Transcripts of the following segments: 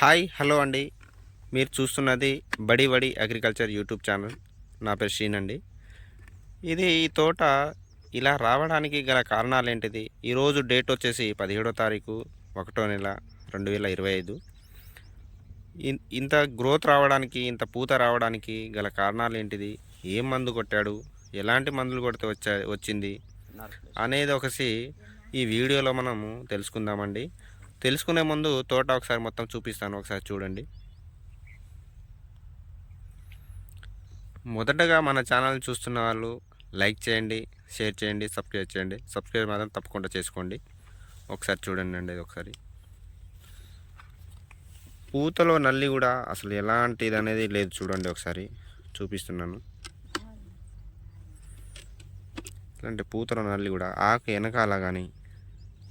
Hi hello అండి. మీరు చూస్తున్నది బడి బడి అగ్రికల్చర్ యూట్యూబ్ ఛానల్. నా పేరు శ్రీన్ అండి. ఇది ఈ తోట ఇలా రావడానికి గల కారణాలు ఏంటిది ఈరోజు డేట్ వచ్చేసి పదిహేడో తారీఖు ఒకటో నెల రెండు వేల ఇరవై ఐదు. ఇన్- ఇంత గ్రోత్ రావడానికి ఇంత పూత రావడానికి గల కారణాలు ఏంటిది ఏం మందు కొట్టాడు? ఎలాంటి మందులు కొడితే వచ్చా వచ్చింది? అనేది ఒకసి ఈ వీడియోలో మనము తెలుసుకుందామండి. తెలుసుకునే ముందు తోట ఒకసారి మొత్తం చూపిస్తాను ఒకసారి చూడండి. మొదటగా మన ఛానల్ చూస్తున్న వాళ్ళు లైక్ చేయండి షేర్ చేయండి సబ్స్క్రైబ్ చేయండి. సబ్స్క్రైబ్ మాత్రం తప్పకుండా చేసుకోండి. ఒకసారి చూడండి అండి ఇది ఒకసారి. పూతలో నల్లి కూడా అసలు ఎలాంటిది అనేది లేదు చూడండి ఒకసారి. చూపిస్తున్నాను. ఇలాంటి పూతలో నల్లి కూడా ఆకు వెనకాల కానీ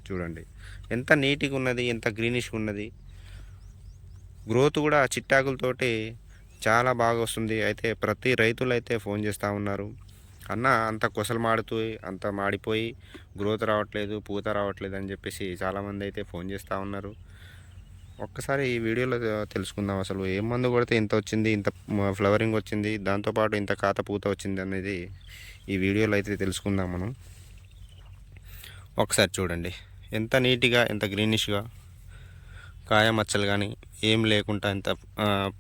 చూడండి. ఎంత నీట్గా ఉన్నది ఎంత గ్రీనిష్గా ఉన్నది. గ్రోత్ కూడా చిట్టాకులతోటి చాలా బాగా వస్తుంది. అయితే ప్రతి రైతులు అయితే ఫోన్ చేస్తూ ఉన్నారు. అన్న అంత కొసలు మాడుతూ అంత మాడిపోయి గ్రోత్ రావట్లేదు పూత రావట్లేదు అని చెప్పేసి చాలామంది అయితే ఫోన్ చేస్తూ ఉన్నారు. ఒక్కసారి ఈ వీడియోలో తెలుసుకుందాం అసలు. ఏ మందు కొడితే ఇంత వచ్చింది ఇంత ఫ్లవరింగ్ వచ్చింది దాంతోపాటు ఇంత కాత పూత వచ్చింది అనేది ఈ వీడియోలో అయితే తెలుసుకుందాం మనం. ఒకసారి చూడండి. ఎంత నీట్గా ఎంత గ్రీనిష్గా కాయ మచ్చలు కానీ ఏం లేకుండా ఎంత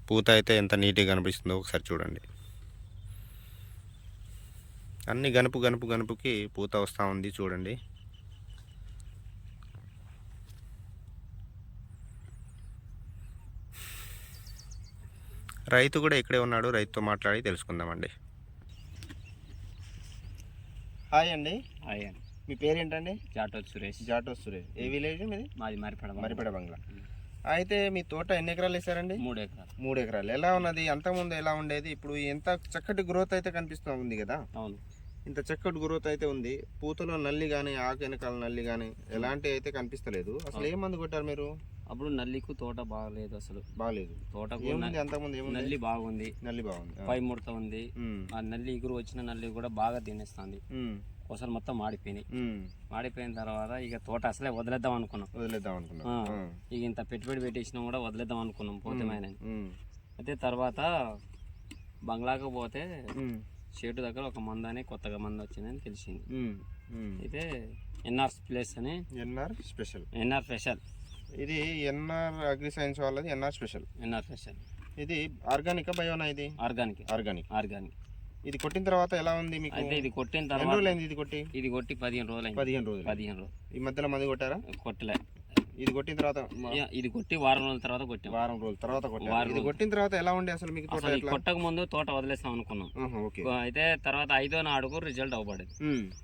పూత అయితే ఎంత నీట్గా కనిపిస్తుందో ఒకసారి చూడండి. అన్ని గనుపు గనుపు గనుపుకి పూత వస్తూ ఉంది చూడండి. రైతు కూడా ఇక్కడే ఉన్నాడు రైతుతో మాట్లాడి తెలుసుకుందామండి. హాయ్ అండి. హాయ్ అండి. మీ పేరేంటండి? జాటో సురేష్. జాటో సురేష్. ఏ విలేజ్ మీది? మాది మరిపడ మరిపేడ బంగ్లా. అయితే మీ తోట ఎన్ని ఎకరాలు వేసారండి మూడు ఎకరాలు మూడు ఎకరాలు ఎలా ఉన్నది? అంతకుముందు ఎలా ఉండేది? ఇప్పుడు ఎంత చక్కటి గ్రోత్ అయితే కనిపిస్తూ ఉంది కదా? అవును. ఇంత చక్కటి గ్రోత్ అయితే ఉంది. పూతలో నల్లి కానీ ఆకు వెనకాల నల్లి కానీ ఎలాంటి అయితే కనిపిస్తలేదు. అసలు ఏ మందు కొట్టారు మీరు? అప్పుడు నల్లికు తోట బాగలేదు అసలు. బాగాలేదు. తోటకు అంతకుముందు ఏముంది? నల్లి బాగుంది. నల్లి బాగుంది. పై ముడత ఉంది. ఆ నల్లి ఎగురు వచ్చిన నల్లి కూడా బాగా తినేస్తుంది. కొసలు మొత్తం మాడిపోయినాయి. మాడిపోయిన తర్వాత ఇక తోట అసలే వదిలేద్దాం అనుకున్నాం. వదిలేద్దాం అనుకున్నాం. ఇక ఇంత పెట్టుబడి పెట్టేసినా కూడా వదిలేద్దాం అనుకున్నాం పోతేమైనా అయితే తర్వాత బంగ్లాకు పోతే షేటు దగ్గర ఒక మందు అని కొత్తగా మందు వచ్చిందని తెలిసింది. అయితే ఎన్ఆర్ ప్లేస్ అని ఎన్ఆర్ స్పెషల్. NR special. ఇది ఎన్ఆర్ అగ్రి సైన్స్ వాళ్ళది ఎన్ఆర్ స్పెషల్. NR special. ఇది ఆర్గానిక్ బయోనా ఇది? ఆర్గానిక్. ఆర్గానిక్. ఆర్గానిక్. ఇది కొట్టిన తర్వాత ఎలా ఉంది మీకు? అయితే ఇది కొట్టిన తర్వాత రోజులు అయింది ఇది కొట్టి? ఇది కొట్టి పదిహేను రోజులు పదిహేను రోజులు. పదిహేను రోజులు. ఈ మధ్యలో మంది కొట్టారా? కొట్టలే. ఇది కొట్టిన తర్వాత ఇది కొట్టి వారం రోజుల తర్వాత కొట్టాం. వారం రోజుల తర్వాత కొట్టారు? వారం ఇది. కొట్టిన తర్వాత ఎలా ఉండే అసలు మీకు తోట కొట్టక ముందు తోట వదిలేస్తాం అనుకున్నాం. అయితే తర్వాత ఐదో నాడుగు రిజల్ట్ అవ్వబడేది.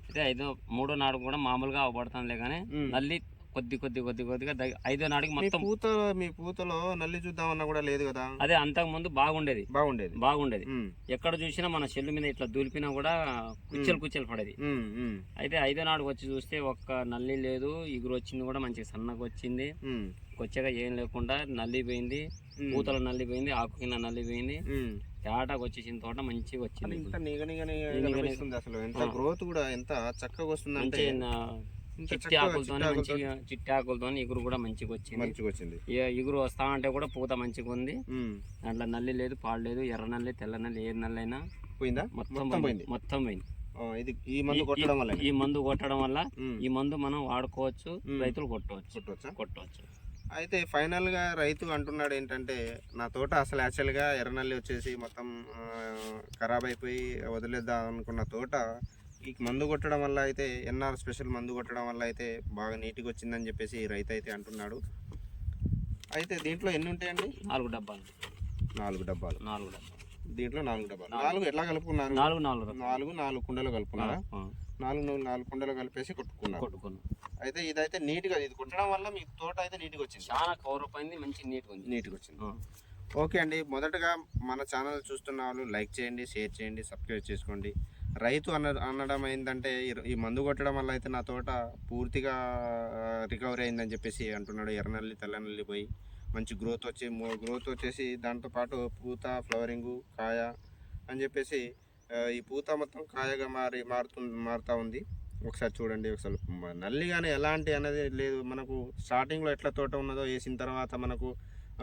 అయితే ఐదో మూడో నాడుగు కూడా మామూలుగా అవ్వబడుతుందిలే కానీ ఉమ్. కొద్ది కొద్ది కొద్ది కొద్దిగా ఐదో మీ మొత్తం పూత మీ పూతలో నల్లి చూద్దామన్నా కూడా లేదు కదా? అదే అంతకు ముందు బాగుండేది. బాగుండేది. బాగుండేది. ఎక్కడ చూసినా మన చెల్లు మీద ఇట్లా దూలిపినా కూడా కుచ్చెలు కుచ్చెలు పడేది. అయితే ఐదో నాడుగు వచ్చి చూస్తే ఒక్క నల్లి లేదు ఇగురు వచ్చింది కూడా మంచిగా సన్నగా వచ్చింది. వచ్చాక ఏం లేకుండా నల్లి పోయింది. పూతల నల్లి పోయింది ఆకు కింద నల్లి పోయింది. తేటాకు వచ్చేసిన తోట మంచిగా వచ్చింది ఇంత అసలు. ఎంత. గ్రోత్ కూడా ఎంత చక్కగా వస్తుంది అంటే చిట్టి ఆకులతో మంచిగా చిట్టి ఆకులతో ఇగురు కూడా మంచిగా వచ్చింది. మంచిగా వచ్చింది ఇగురు వస్తా అంటే కూడా పూత మంచిగా ఉంది. దాంట్లో నల్లి లేదు పాడు లేదు ఎర్ర నల్లి తెల్ల నల్లి ఏ నల్లి అయినా పోయిందా? మొత్తం పోయింది. మొత్తం పోయింది. ఇది ఈ మందు కొట్టడం వల్ల ఈ మందు కొట్టడం వల్ల ఈ మందు మనం వాడుకోవచ్చు. రైతులు కొట్టవచ్చు. కొట్టవచ్చా అయితే ఫైనల్గా రైతు అంటున్నాడు ఏంటంటే నా తోట అసలు యాక్చువల్గా ఎర్రనల్లి వచ్చేసి మొత్తం ఖరాబ్ అయిపోయి వదిలేద్దాం అనుకున్న తోట ఈ మందు కొట్టడం వల్ల అయితే ఎన్ఆర్ స్పెషల్ మందు కొట్టడం వల్ల అయితే బాగా నీట్గా వచ్చిందని చెప్పేసి రైతు అయితే అంటున్నాడు. అయితే దీంట్లో ఎన్ని ఉంటాయండి? నాలుగు డబ్బాలు. నాలుగు డబ్బాలు. నాలుగు డబ్బాలు. దీంట్లో నాలుగు డబ్బాలు. నాలుగు. ఎట్లా కలుపుకున్నారు? నాలుగు నాలుగు. నాలుగు నాలుగు కుండలు కలుపుకున్నారా? నాలుగు నాలుగు నాలుగు కుండలు కలిపేసి కొట్టుకున్నారు. కొట్టుకున్నాం. అయితే ఇదైతే నీట్గా ఇది కొట్టడం వల్ల మీ తోట అయితే నీట్గా వచ్చింది. చాలా కౌరప్ అయింది మంచి నీట్గా ఉంది. నీట్గా వచ్చింది. ఓకే అండి. మొదటగా మన ఛానల్ చూస్తున్న వాళ్ళు లైక్ చేయండి షేర్ చేయండి సబ్స్క్రైబ్ చేసుకోండి. రైతు అన్న అనడం ఏంటంటే ఈ- ఈ మందు కొట్టడం వల్ల అయితే నా తోట పూర్తిగా రికవరీ అయిందని చెప్పేసి అంటున్నాడు. ఎర్రనల్లి తెల్లనల్లి పోయి మంచి గ్రోత్ వచ్చి గ్రోత్ వచ్చేసి దాంతో పాటు పూత ఫ్లవరింగు కాయ అని చెప్పేసి ఈ పూత మొత్తం కాయగా మారి మారుతు మారుతూ ఉంది. ఒకసారి చూడండి ఒకసారి నల్లి కానీ ఎలాంటి అనేది లేదు. మనకు స్టార్టింగ్లో ఎట్లా తోట ఉన్నదో వేసిన తర్వాత మనకు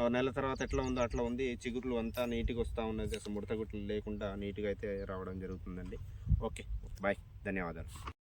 నెల తర్వాత ఎట్లా ఉందో అట్లా ఉంది. చిగుర్లు అంతా నీట్గా వస్తూ ఉన్నది. అసలు ముడత గుట్లు లేకుండా నీట్గా అయితే రావడం జరుగుతుందండి. Okay bye. ధన్యవాదాలు.